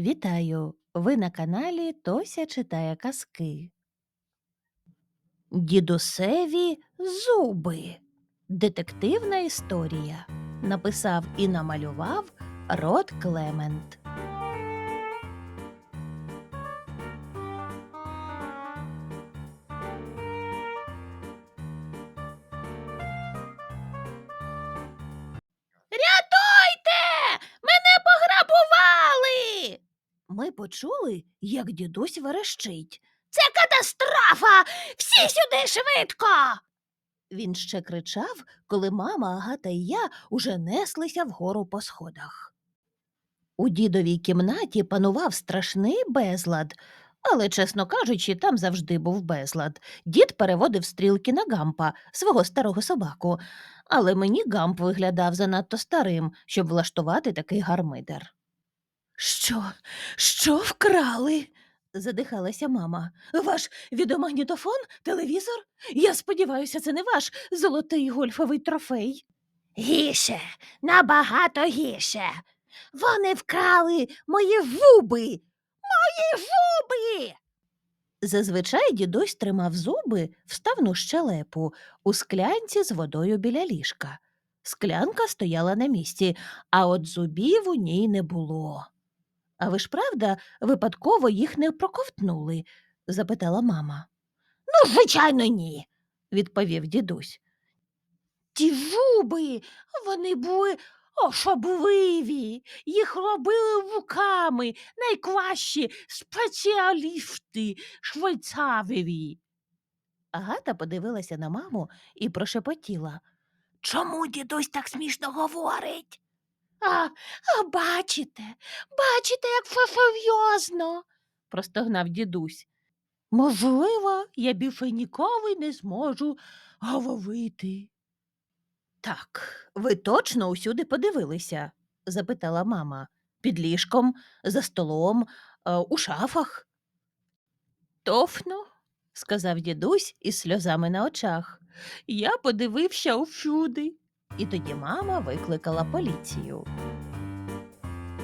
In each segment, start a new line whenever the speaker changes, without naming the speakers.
Вітаю! Ви на каналі Тося читає казки. Дідусеві зуби. Детективна історія. Написав і намалював Рот Клемент. Почули, як дідусь верещить. Це катастрофа! Всі сюди швидко. Він ще кричав, коли мама, Агата і я уже неслися вгору по сходах. У дідовій кімнаті панував страшний безлад, але, чесно кажучи, там завжди був безлад. Дід переводив стрілки на гампа, свого старого собаку, але мені гамп виглядав занадто старим, щоб влаштувати такий гармидер. Що? Що вкрали? задихалася мама. Ваш відеомагнітофон? Телевізор? Я сподіваюся, це не ваш золотий гольфовий трофей. Гіше, набагато гіше. Вони вкрали мої зуби. Мої зуби. Зазвичай дідусь тримав зуби вставну щелепу у склянці з водою біля ліжка. Склянка стояла на місці, а от зубів у ній не було. А ви ж правда випадково їх не проковтнули? запитала мама. Ну, звичайно, ні, відповів дідусь. Ті зуби, вони були особливі, їх робили руками найкращі спеціалісти швейцареві. Агата подивилася на маму і прошепотіла. Чому дідусь так смішно говорить? А, а бачите, бачите, як серйозно, простогнав дідусь. Можливо, я більше ніколи не зможу говорити. Так, ви точно усюди подивилися? запитала мама. Під ліжком, за столом, е, у шафах. Тофно, сказав дідусь із сльозами на очах. Я подивився усюди. І тоді мама викликала поліцію.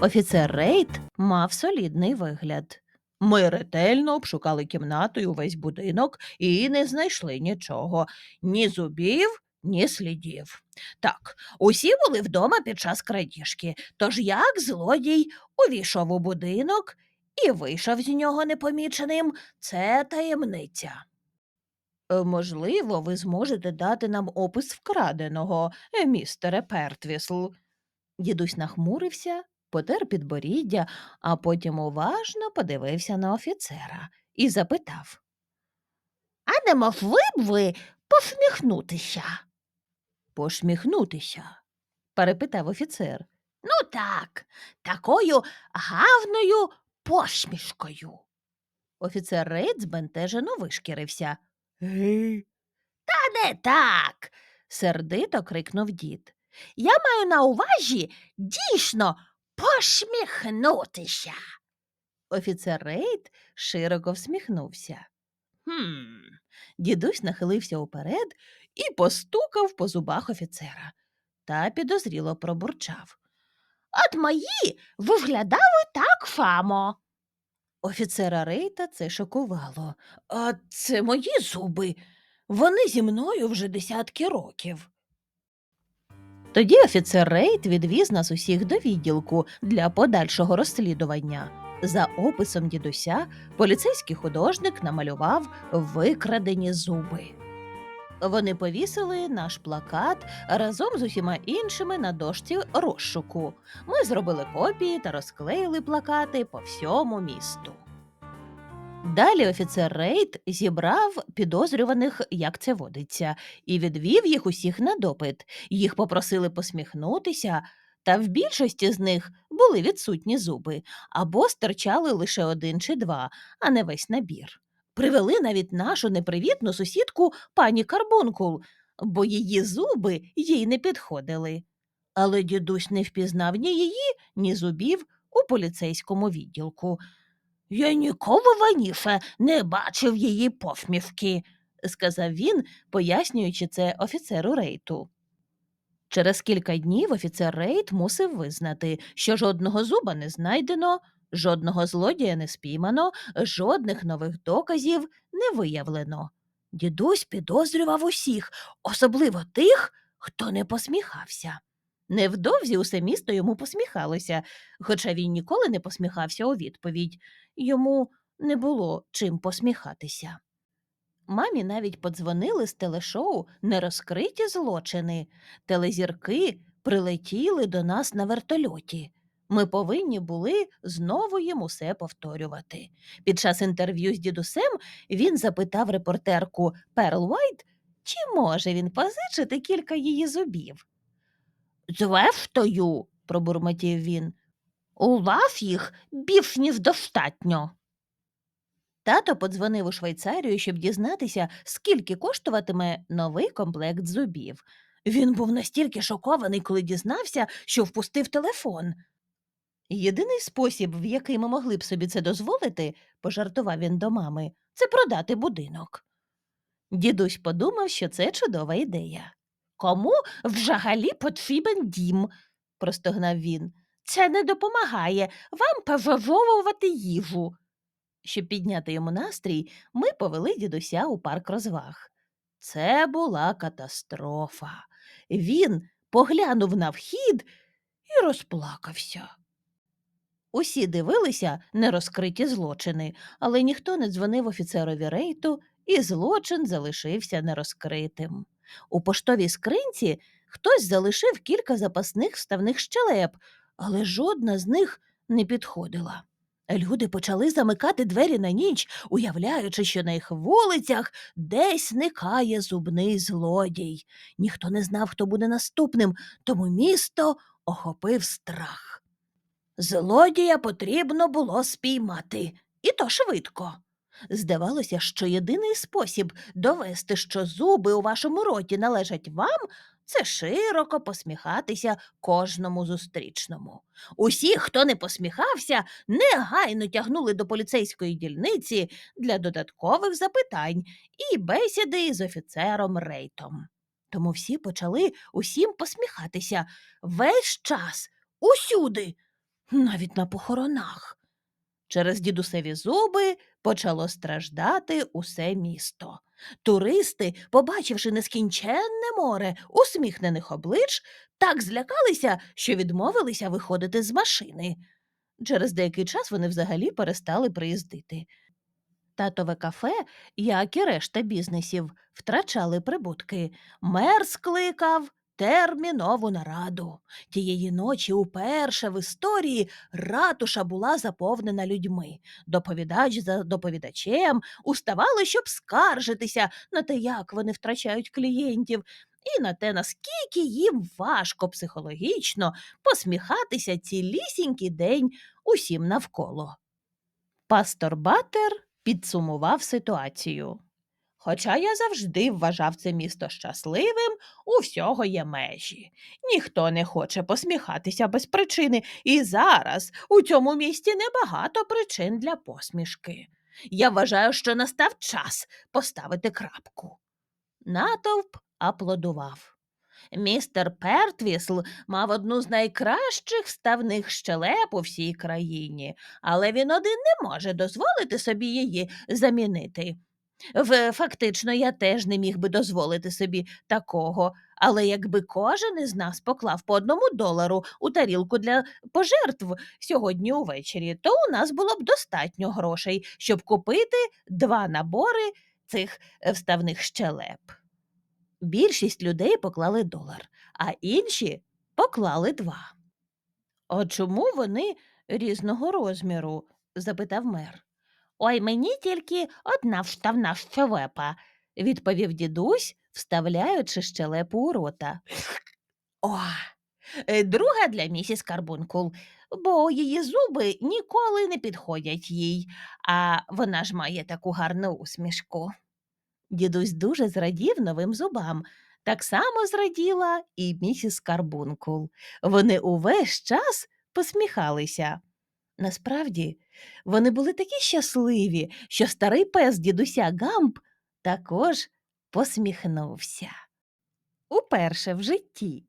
Офіцер Рейд мав солідний вигляд. Ми ретельно обшукали кімнату і увесь будинок і не знайшли нічого ні зубів, ні слідів. Так, усі були вдома під час крадіжки, тож як злодій увійшов у будинок і вийшов з нього непоміченим, це таємниця. Е, Можливо, ви зможете дати нам опис вкраденого, е, містере Пертвісл. Дідусь нахмурився, потер підборіддя, а потім уважно подивився на офіцера і запитав. А не могли б ви посміхнутися? Посміхнутися? перепитав офіцер. Ну так, такою гавною посмішкою. Офіцер Рейд збентежено вишкірився. Гей. Та не так. сердито крикнув дід. Я маю на увазі дійсно посміхнутися. Офіцер Рейд широко всміхнувся. Хм. Дідусь нахилився уперед і постукав по зубах офіцера та підозріло пробурчав. От мої виглядали так само. Офіцера Рейта це шокувало. А це мої зуби. Вони зі мною вже десятки років. Тоді офіцер Рейт відвіз нас усіх до відділку для подальшого розслідування. За описом дідуся поліцейський художник намалював викрадені зуби. Вони повісили наш плакат разом з усіма іншими на дошці розшуку. Ми зробили копії та розклеїли плакати по всьому місту. Далі офіцер Рейд зібрав підозрюваних, як це водиться, і відвів їх усіх на допит. Їх попросили посміхнутися, та в більшості з них були відсутні зуби або стирчали лише один чи два, а не весь набір. Привели навіть нашу непривітну сусідку пані Карбункул, бо її зуби їй не підходили. Але дідусь не впізнав ні її, ні зубів у поліцейському відділку. Я ніколи раніше не бачив її посмішки, сказав він, пояснюючи це офіцеру рейту. Через кілька днів офіцер Рейд мусив визнати, що жодного зуба не знайдено, Жодного злодія не спіймано, жодних нових доказів не виявлено. Дідусь підозрював усіх, особливо тих, хто не посміхався. Невдовзі усе місто йому посміхалося, хоча він ніколи не посміхався у відповідь. Йому не було чим посміхатися. Мамі навіть подзвонили з телешоу Нерозкриті злочини. Телезірки прилетіли до нас на вертольоті. Ми повинні були знову їм усе повторювати. Під час інтерв'ю з дідусем він запитав репортерку Перл Уайт, чи може він позичити кілька її зубів. Зрештою, пробурмотів він, у вас їх більш ніж достатньо. Тато подзвонив у Швейцарію, щоб дізнатися, скільки коштуватиме новий комплект зубів. Він був настільки шокований, коли дізнався, що впустив телефон. Єдиний спосіб, в який ми могли б собі це дозволити, пожартував він до мами, це продати будинок. Дідусь подумав, що це чудова ідея. Кому взагалі потрібен дім? простогнав він. Це не допомагає вам пожовувати їжу. Щоб підняти йому настрій, ми повели дідуся у парк розваг. Це була катастрофа. Він поглянув на вхід і розплакався. Усі дивилися нерозкриті злочини, але ніхто не дзвонив офіцерові рейту, і злочин залишився нерозкритим. У поштовій скринці хтось залишив кілька запасних вставних щелеп, але жодна з них не підходила. Люди почали замикати двері на ніч, уявляючи, що на їх вулицях десь зникає зубний злодій. Ніхто не знав, хто буде наступним, тому місто охопив страх. Злодія потрібно було спіймати, і то швидко. Здавалося, що єдиний спосіб довести, що зуби у вашому роті належать вам, це широко посміхатися кожному зустрічному. Усі, хто не посміхався, негайно тягнули до поліцейської дільниці для додаткових запитань і бесіди з офіцером Рейтом. Тому всі почали усім посміхатися весь час, усюди, навіть на похоронах. Через дідусеві зуби почало страждати усе місто. Туристи, побачивши нескінченне море усміхнених облич, так злякалися, що відмовилися виходити з машини. Через деякий час вони взагалі перестали приїздити. Татове кафе, як і решта бізнесів, втрачали прибутки. Мер скликав термінову нараду. Тієї ночі уперше в історії ратуша була заповнена людьми. Доповідач за доповідачем уставали, щоб скаржитися на те, як вони втрачають клієнтів, і на те, наскільки їм важко психологічно посміхатися цілісінький день усім навколо. Пастор Батер підсумував ситуацію. Хоча я завжди вважав це місто щасливим, у всього є межі. Ніхто не хоче посміхатися без причини, і зараз у цьому місті небагато причин для посмішки. Я вважаю, що настав час поставити крапку. Натовп аплодував. Містер Пертвісл мав одну з найкращих вставних щелеп у всій країні, але він один не може дозволити собі її замінити. Фактично, я теж не міг би дозволити собі такого, але якби кожен із нас поклав по одному долару у тарілку для пожертв сьогодні увечері, то у нас було б достатньо грошей, щоб купити два набори цих е, вставних щелеп. Більшість людей поклали долар, а інші поклали два. А чому вони різного розміру? запитав мер. Ой, мені тільки одна вставна щелепа, відповів дідусь, вставляючи щелепу у рота. О, е, друга для місіс Карбункул, бо її зуби ніколи не підходять їй, а вона ж має таку гарну усмішку. Дідусь дуже зрадів новим зубам. Так само зраділа і місіс Карбункул. Вони увесь час посміхалися. Насправді, вони були такі щасливі, що старий пес дідуся Гамп також посміхнувся. Уперше в житті.